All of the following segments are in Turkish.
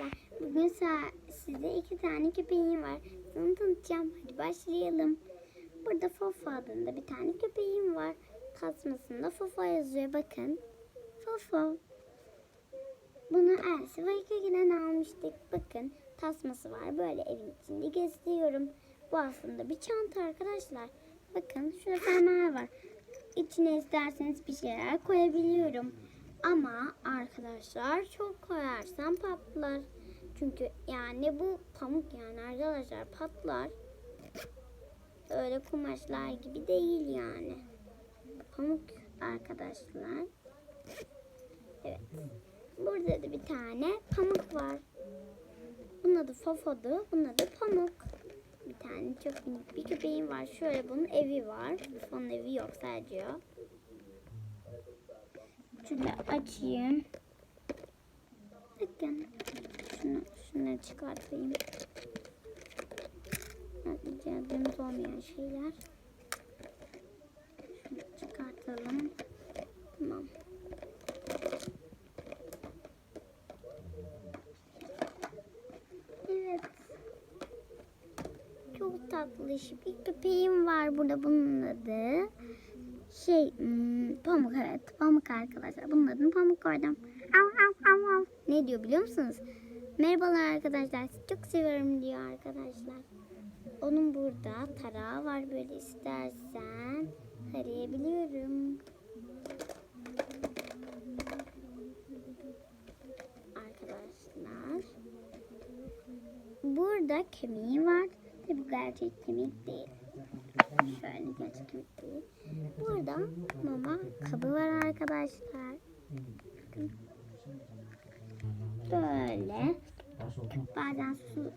arkadaşlar. Bugün size iki tane köpeğim var. Onu tanıtacağım. Hadi başlayalım. Burada Fofo adında bir tane köpeğim var. Tasmasında Fofo yazıyor. Bakın. Fofo. Bunu Elsi ve Ikeki'den almıştık. Bakın tasması var. Böyle evin içinde geziyorum. Bu aslında bir çanta arkadaşlar. Bakın şurada fermuar var. İçine isterseniz bir şeyler koyabiliyorum. Ama arkadaşlar çok koyarsam patlar. Çünkü yani bu pamuk yani arkadaşlar patlar. Öyle kumaşlar gibi değil yani. Pamuk arkadaşlar. Evet. Burada da bir tane pamuk var. Bunun adı Fofo'du. Bunun adı Pamuk. Bir tane çok minik bir köpeğim var. Şöyle bunun evi var. Onun evi yok sadece. Şöyle açayım. Bakın. Şunu, şunları çıkartayım. İhtiyacımız olmayan şeyler. Şunu çıkartalım. Tamam. Evet. Çok tatlış bir köpeğim var burada bunun adı. Şey hmm, pamuk evet pamuk arkadaşlar. Bunun adını pamuk koydum. Av av av av. Ne diyor biliyor musunuz? Merhabalar arkadaşlar. Çok seviyorum diyor arkadaşlar. Onun burada tarağı var böyle istersen tarayabiliyorum. Arkadaşlar. Burada kemiği var. Tabi bu gerçek kemik değil. Şöyle değil. Burada mama kabı var arkadaşlar. Böyle. Bazen su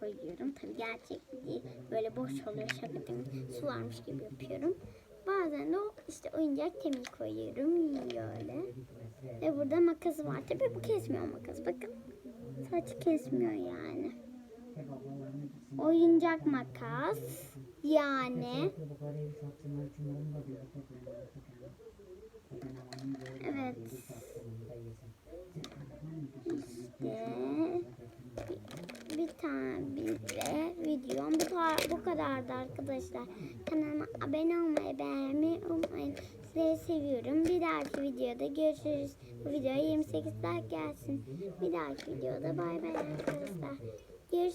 koyuyorum. Tabi gerçek değil. Böyle boş oluyor şaka değil. Su varmış gibi yapıyorum. Bazen de o işte oyuncak kemiği koyuyorum. Yiyor öyle. Ve burada makası var. Tabi bu kesmiyor makas. Bakın. Saç kesmiyor yani. Oyuncak makas. Yani. Evet. İşte bir, tane bir de videom bu, bu kadardı arkadaşlar. Kanalıma abone olmayı, beğenmeyi unutmayın. Sizleri seviyorum. Bir dahaki videoda görüşürüz. Bu videoya 28 like gelsin. Bir dahaki videoda bay bay arkadaşlar.